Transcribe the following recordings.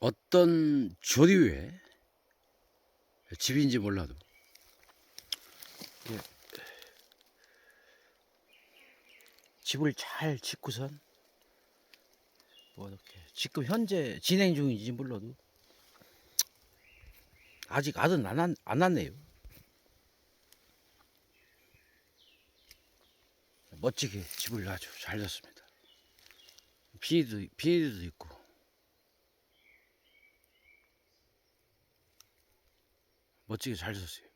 어떤 조류의 집인지 몰라도 예. 집을 잘 짓고선 뭐 이렇게 지금 현재 진행 중인지 몰라도 아직 아들 안, 왔- 안 왔네요. 멋지게 집을 아주 잘 졌습니다. 비닐도, 비닐도 있고 멋지게 잘 졌어요.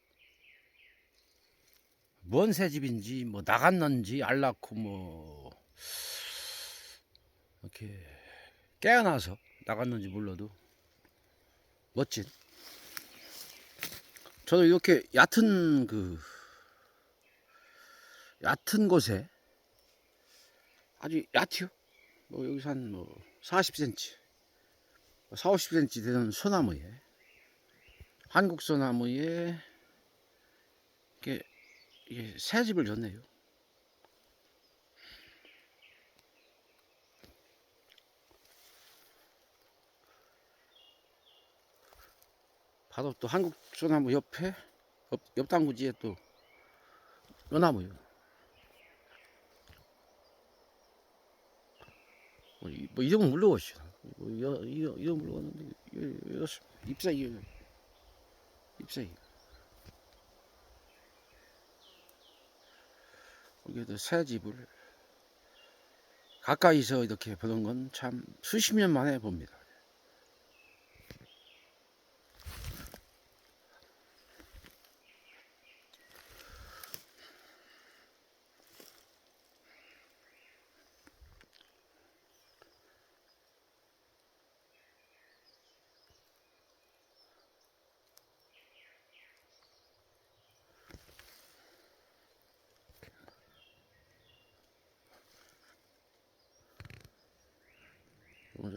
뭔 새 집인지 뭐 나갔는지 알 낳고 뭐 이렇게 깨어나서 나갔는지 몰라도 멋진 저도 이렇게 얕은 그 얕은 곳에 아주 얕이요 뭐 여기서 한 뭐 40cm 4, 50cm 되는 소나무에 한국 소나무에 이게 이게 새 집을 졌네요. 바로 또 한국 소나무 옆에 옆, 옆 당구지에 또 요나무요. 뭐, 이- 뭐 이름은 물러오시오. 뭐 물러왔는데 이거 입사 이거 이거. 여기도 새 집을 가까이서 이렇게 보는 건 참 수십 년 만에 봅니다.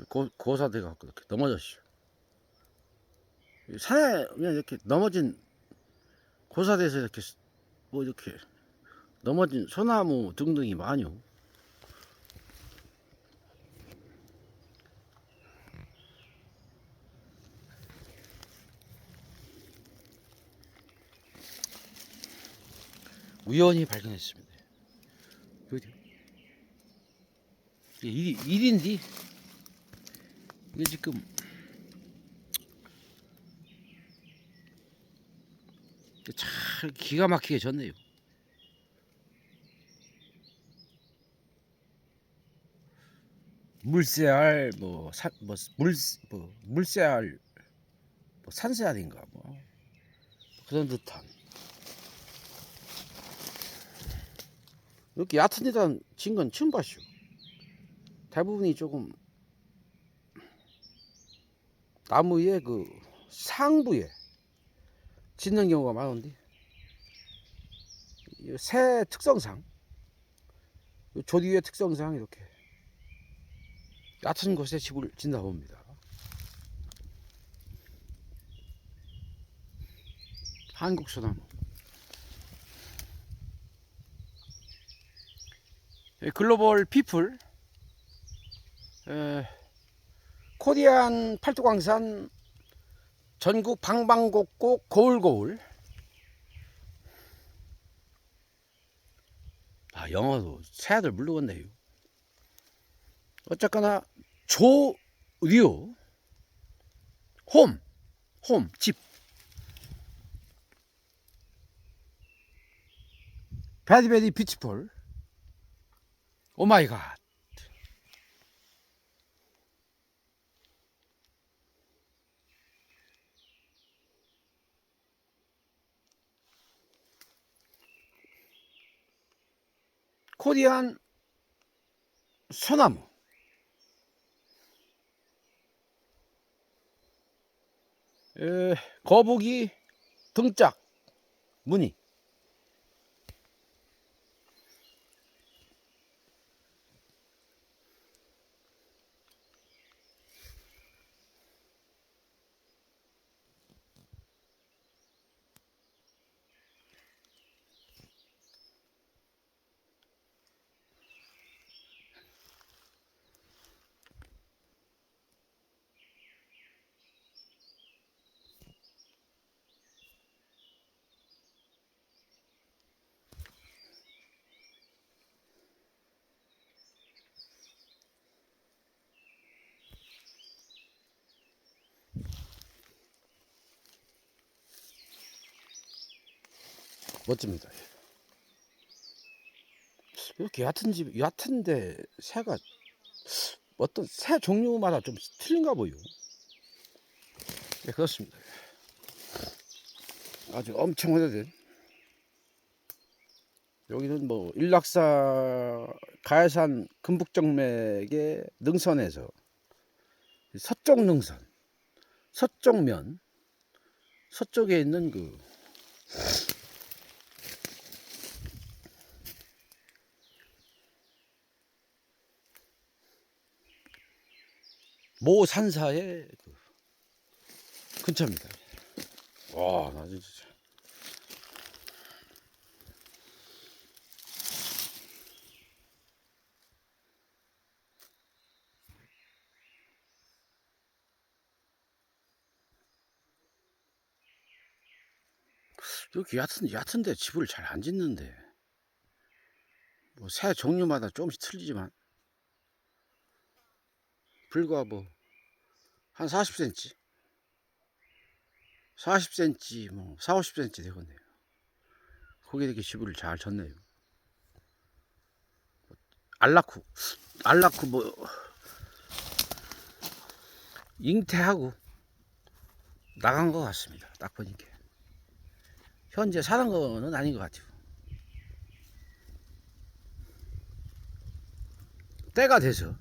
고, 고사 돼 갖고 이렇게 넘어졌어요. 산에 그냥 이렇게 넘어진 고사돼서 이렇게 뭐 이렇게 넘어진 소나무 등등이 많요. 우연히 발견했습니다. 어디? 일인디? 이게 지금 잘 기가 막히게 졌네요. 물새알 뭐산뭐 물 뭐 물새알 뭐 산새알인가 뭐 그런 듯한 이렇게 얕은 데다 진건 처음 봤슈. 대부분이 조금 나무의 그 상부에 짓는 경우가 많은데 이새 특성상 이 조류의 특성상 이렇게 얕은 곳에 집을 짓나 봅니다. 한국 소나무. 예, 글로벌 피플 에, 코리안 팔도광산 전국 방방곡곡 고울고울. 아 영어도 새아들 물러갔네요. 어쨌거나 조류 홈, 홈, 집. 베리베리 비치폴 오마이갓 코리안 소나무. 에, 거북이 등짝 무늬 멋집니다. 이렇게 얕은 집, 얕은데 새가 어떤 새 종류마다 좀 틀린가 보요. 네, 그렇습니다. 아주 엄청 오래된. 여기는 뭐 일락사 가야산 금북정맥의 능선에서 서쪽 능선, 서쪽면, 서쪽에 있는 그 모 산사의 그 근처입니다. 와, 나 진짜. 여기 얕은, 얕은데 집을 잘 안 짓는데. 뭐 새 종류마다 조금씩 틀리지만. 불과 뭐, 한 40cm. 40cm, 뭐, 4, 50cm 되겠네요. 거기에 이렇게 집을 잘 졌네요. 알라쿠, 알라쿠 뭐, 잉태하고 나간 것 같습니다. 딱 보니까. 현재 사는 거는 아닌 것 같아요. 때가 돼서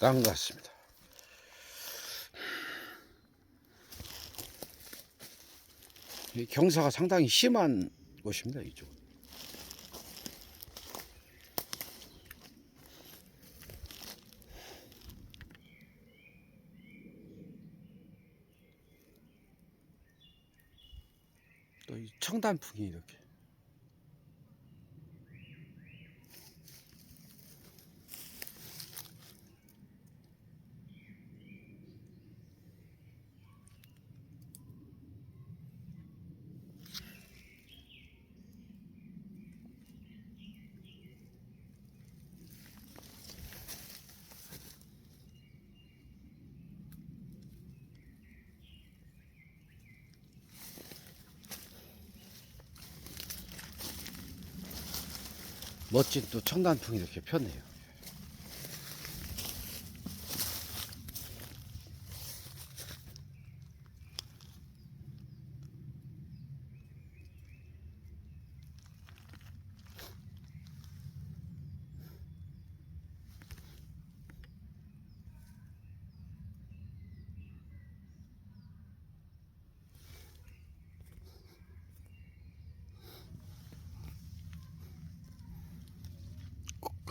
나은 것 같습니다. 이 경사가 상당히 심한 곳입니다. 이쪽. 또이 청단풍이 이렇게 멋진 또 청단풍이 이렇게 폈네요.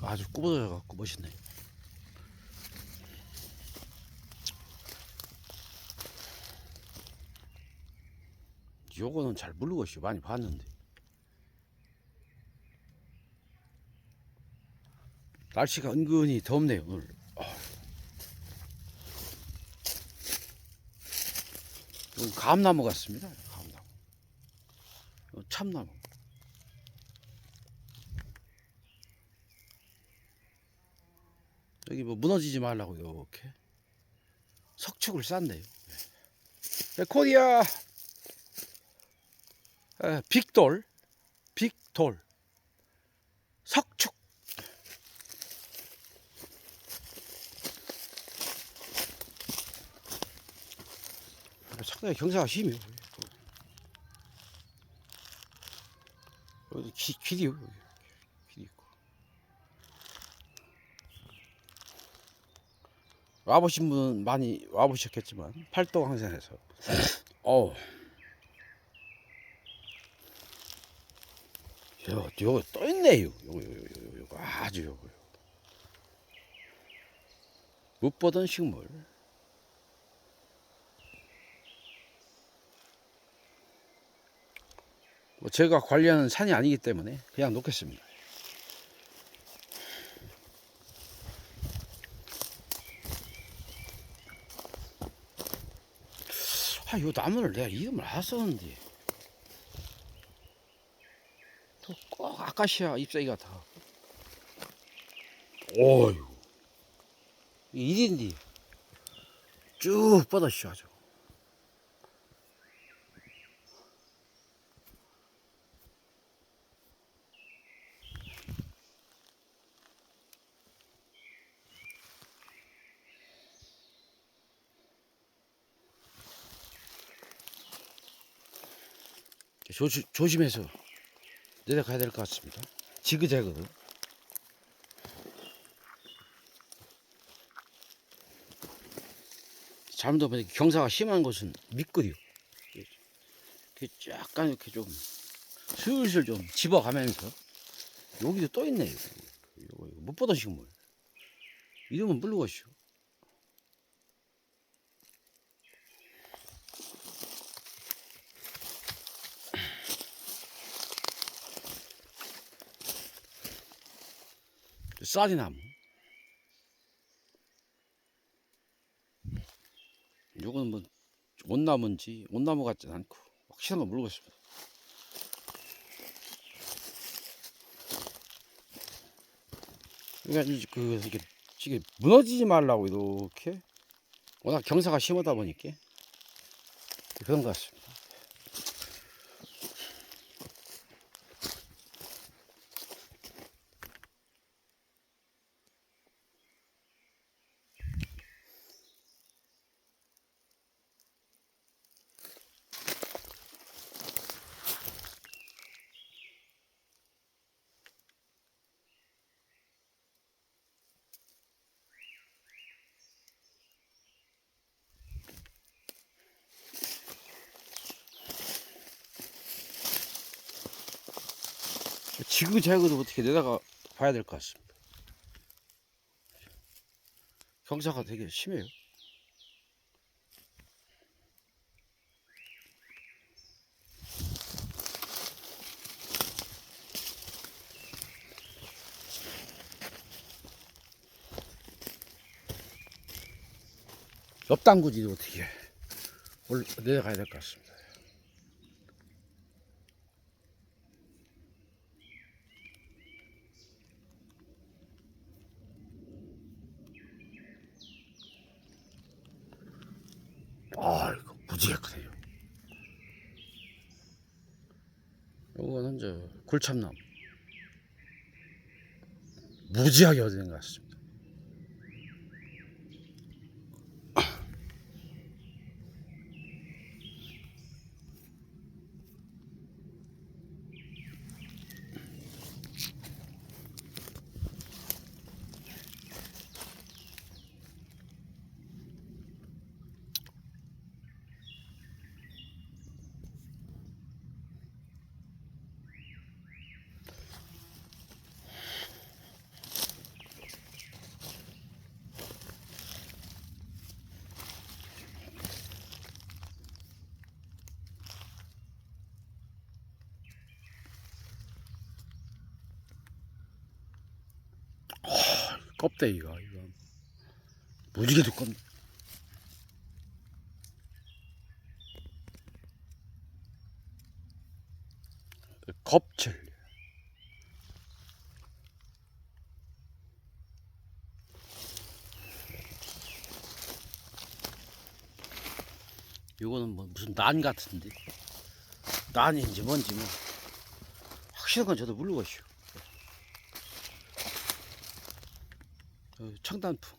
아주 꾸부러져 갖고 멋있네. 요거는 잘 모르겠어요. 많이 봤는데. 날씨가 은근히 덥네요, 오늘. 아. 이건 감나무 같습니다. 감나무. 이건 참나무. 여기 뭐 무너지지 말라고 이렇게 석축을 쌌네요. 네, 코리아 에, 빅돌, 빅돌, 석축. 상당히 경사가 심해요. 여기 기, 길이요. 여기. 길이 있고. 와보신 분은 많이 와보셨겠지만 팔도 항산에서 어우 요, 요, 또 있네요. 요, 요, 요, 요, 요, 아주 요거. 요. 못 보던 식물. 뭐 제가 관리하는 산이 아니기 때문에 그냥 놓겠습니다. 아, 요 나무를 내가 이름을 알았었는데. 또꼭 아카시아 잎사귀 같아. 어휴. 일인데. 쭉 뻗어시죠, 아주. 조시, 조심해서 내려가야 될 것 같습니다. 지그재그. 잘못 보면 경사가 심한 곳은 미끄요. 이렇게 약간 이렇게 좀 슬슬 좀 집어가면서 여기도 또 있네. 이거, 못 보던 식물. 이름은 모르겠슈. 쌀이나무. 요거는 뭐 온나무인지 온나무 같진 않고 확실한 건 모르겠습니다. 그러니까 이- 그 이게 이게 무너지지 말라고 이렇게 워낙 경사가 심하다 보니까 그런 것 같습니다. 지그재그도 어떻게 내다가 봐야 될 것 같습니다. 경사가 되게 심해요. 옆 당구지도 어떻게 올 내려가야 될 것 같습니다. 아, 이거 무지개 크네요. 요거는 저 굴참나무. 무지하게 어디는 것 같습니다. 껍데기가 이거 무지개 두껍네. 겁철. 요거는 뭐 무슨 난 같은데 난인지 뭔지 뭐 확실한 건 저도 모르겠어요. 청단풍.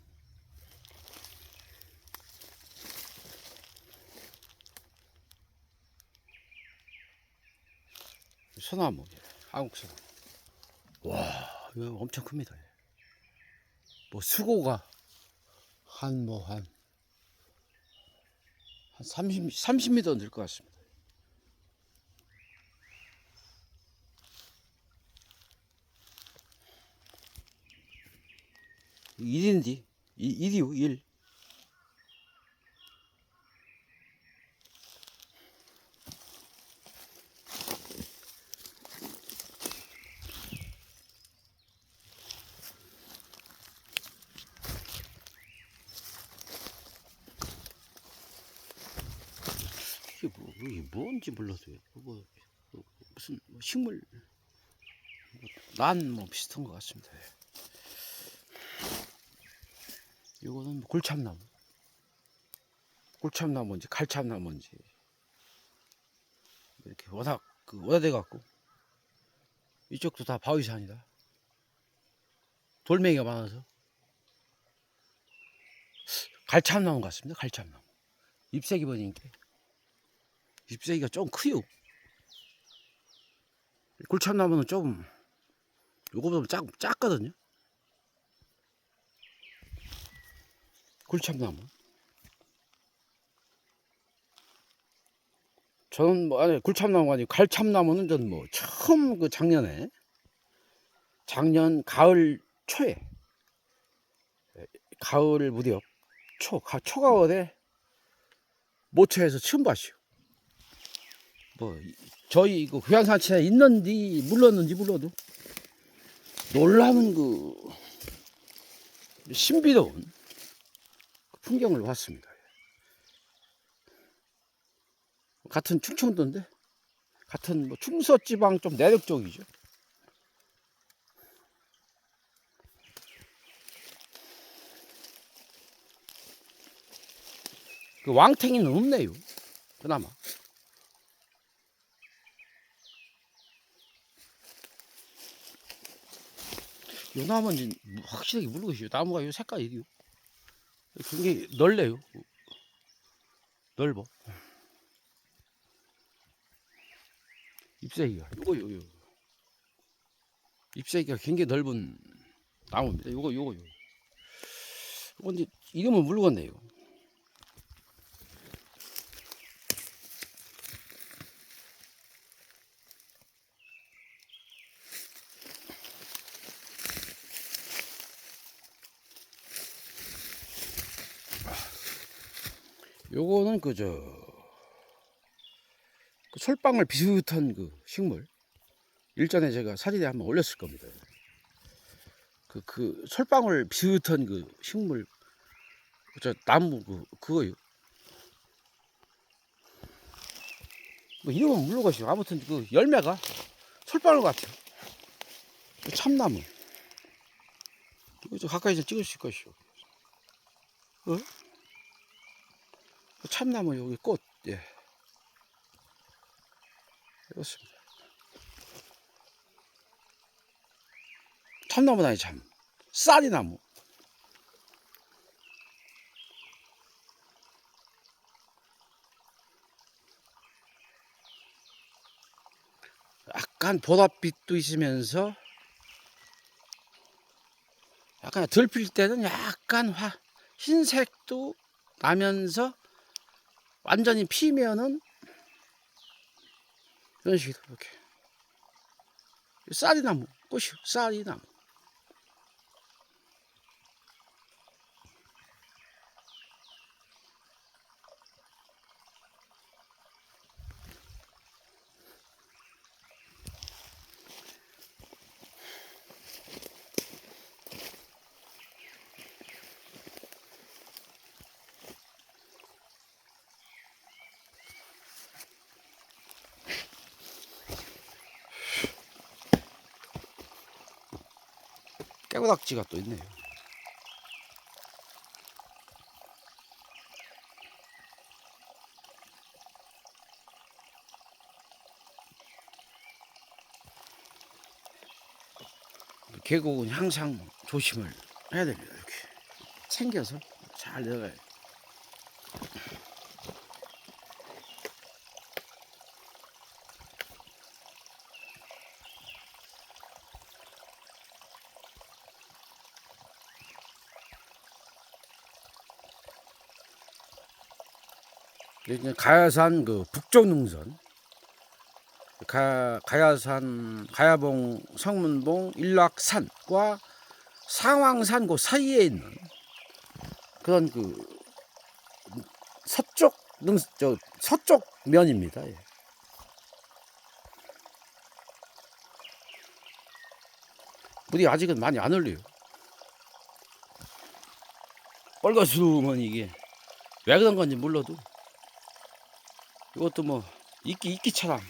소나무, 한국 소나무. 와, 이거 엄청 큽니다. 뭐 수고가 한 뭐한한 30, 30m 될것 같습니다. 일인디 일이요 일. 이게 뭔지 몰라도요. 뭐, 뭐, 무슨 뭐 식물 난 뭐 비슷한 것 같습니다. 예. 이거는 뭐 굴참나무, 굴참나무인지 갈참나무인지 이렇게 워낙 그 오래돼 갖고 이쪽도 다 바위산이다. 돌멩이가 많아서 갈참나무 같습니다. 갈참나무. 잎새기 보니까 잎새기가 좀 크요. 굴참나무는 조금 요거보다 작, 작거든요. 굴참나무. 저는 뭐 아니 굴참나무가 아니고 갈참나무는 전뭐 처음 그 작년에 작년 가을 초에 가을 무렵 초 가, 초가을에 모처에서 처음 봤어요. 뭐 이- 저희 그 고향산치에 있는지 물렀는지 몰라도 놀라운 그 신비로운 그 풍경을 봤습니다. 같은 충청도인데 같은 뭐 충서지방 좀 내륙 쪽이죠. 그 왕탱이는 없네요. 그나마. 요 나무는 확실하게 모르겠어요. 나무가 요 색깔이 이요. 굉장히 넓네요. 넓어. 잎새기가 요거 요요. 잎새기가 굉장히 넓은 나무입니다. 요거 요거 요거. 요거 이제 이름은 모르겠네요. 요거는 그저 그 솔방울 비슷한 그 식물 일전에 제가 사진에 한번 올렸을 겁니다. 그, 그 솔방울 비슷한 그 식물 저 나무 그 그거요. 뭐 이름은 모르겠어요. 아무튼 그 열매가 솔방울 같아요. 그 참나무. 이거 좀 가까이서 찍을 수 있을 것이요. 어? 그 참나무 여기 꽃, 예. 이렇습니다. 참나무 아니 참. 쌀이나무. 약간 보랏빛도 있으면서 약간 덜필 때는 약간 화, 흰색도 나면서 완전히 피면은 이런 식으로 이렇게 쌀이나무 꽃이 쌀이나무 깨고닥지가 또 있네요. 계곡은 항상 조심을 해야 됩니다. 이렇게 챙겨서 잘 내려가요. 이제 가야산 그 북쪽 능선 가, 가야산 가야봉 성문봉 일락산과 상왕산 그 사이에 있는 그런 그 서쪽 능 저 서쪽 면입니다. 예. 물이 아직은 많이 안 흘려요. 빨간수면 이게 왜 그런 건지 몰라도 이것도 뭐 이끼 이끼처럼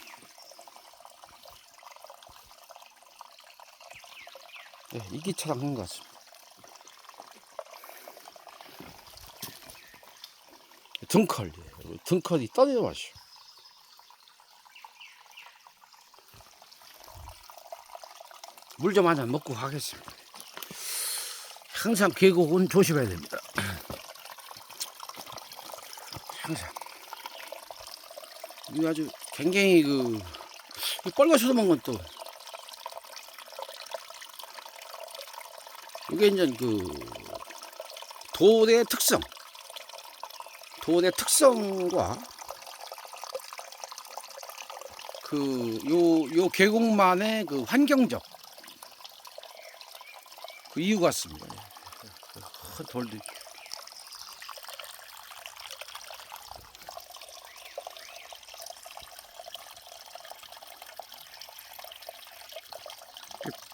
네, 이끼처럼 한것 같습니다. 등컬, 예, 등컬이 떠내려 마시오. 물좀 한잔 먹고 가겠습니다. 항상 계곡은 조심해야 됩니다. 항상. 이거 아주 굉장히 그, 이 먹은 건 또, 이게 이제 그, 도의 특성. 도의 특성과 그, 요, 요 계곡만의 그 환경적 그 이유 같습니다. 큰 돌도.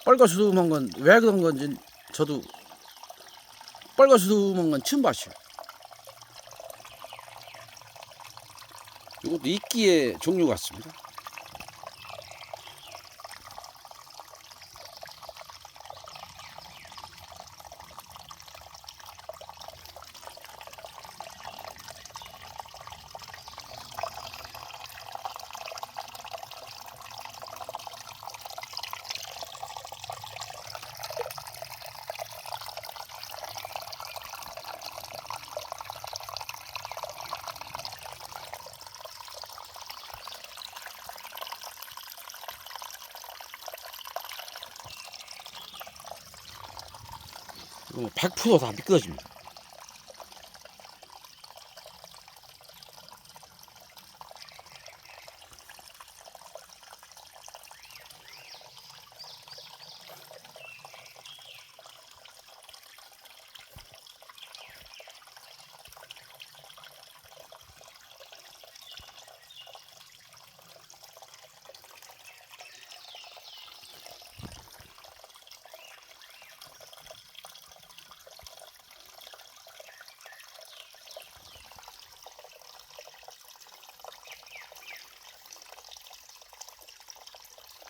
뻘거수dum한 건 왜 그런 건지 저도 뻘거수dum한 건 처음 봤어요. 이것도 이끼의 종류 같습니다. 100%다 미끄러집니다.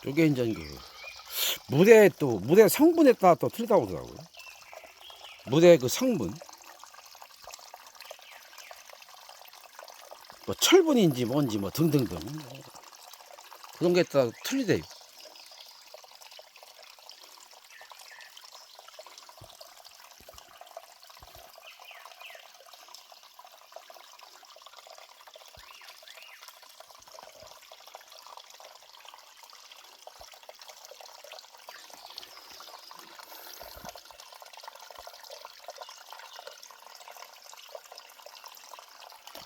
요게 이제 그 물의 또 물의 성분에 따라 또 틀리다고 그러더라고요. 물의 그 성분. 뭐 철분인지 뭔지 뭐 등등등 그런 게 따라 틀리대요.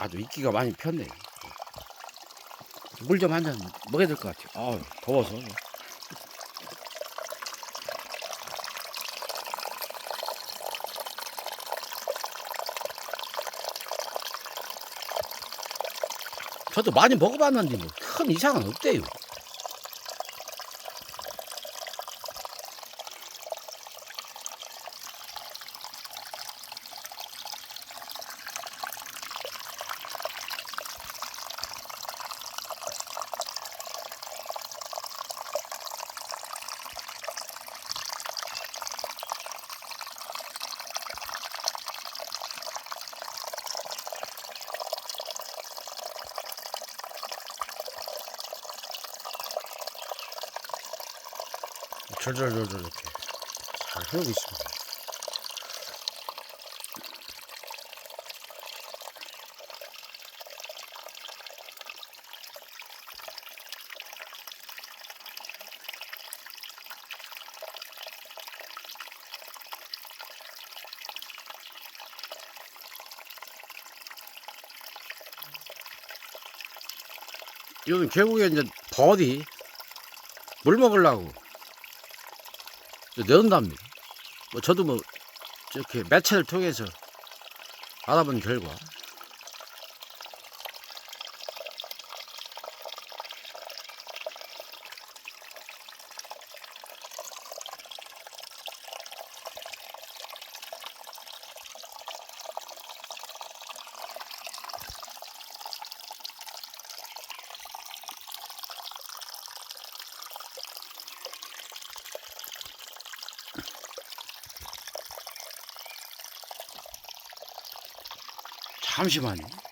아주 이끼가 많이 폈네요. 물좀 한 잔 먹어야 될 것 같아요. 아 더워서. 저도 많이 먹어봤는데 뭐 큰 이상은 없대요. 절절절절 이렇게 잘 흐르고 있습니다. 요즘 계곡에 이제 벌이 물 먹으려고 넣는답니다. 뭐 저도 뭐 이렇게 매체를 통해서 알아본 결과 잠시만요.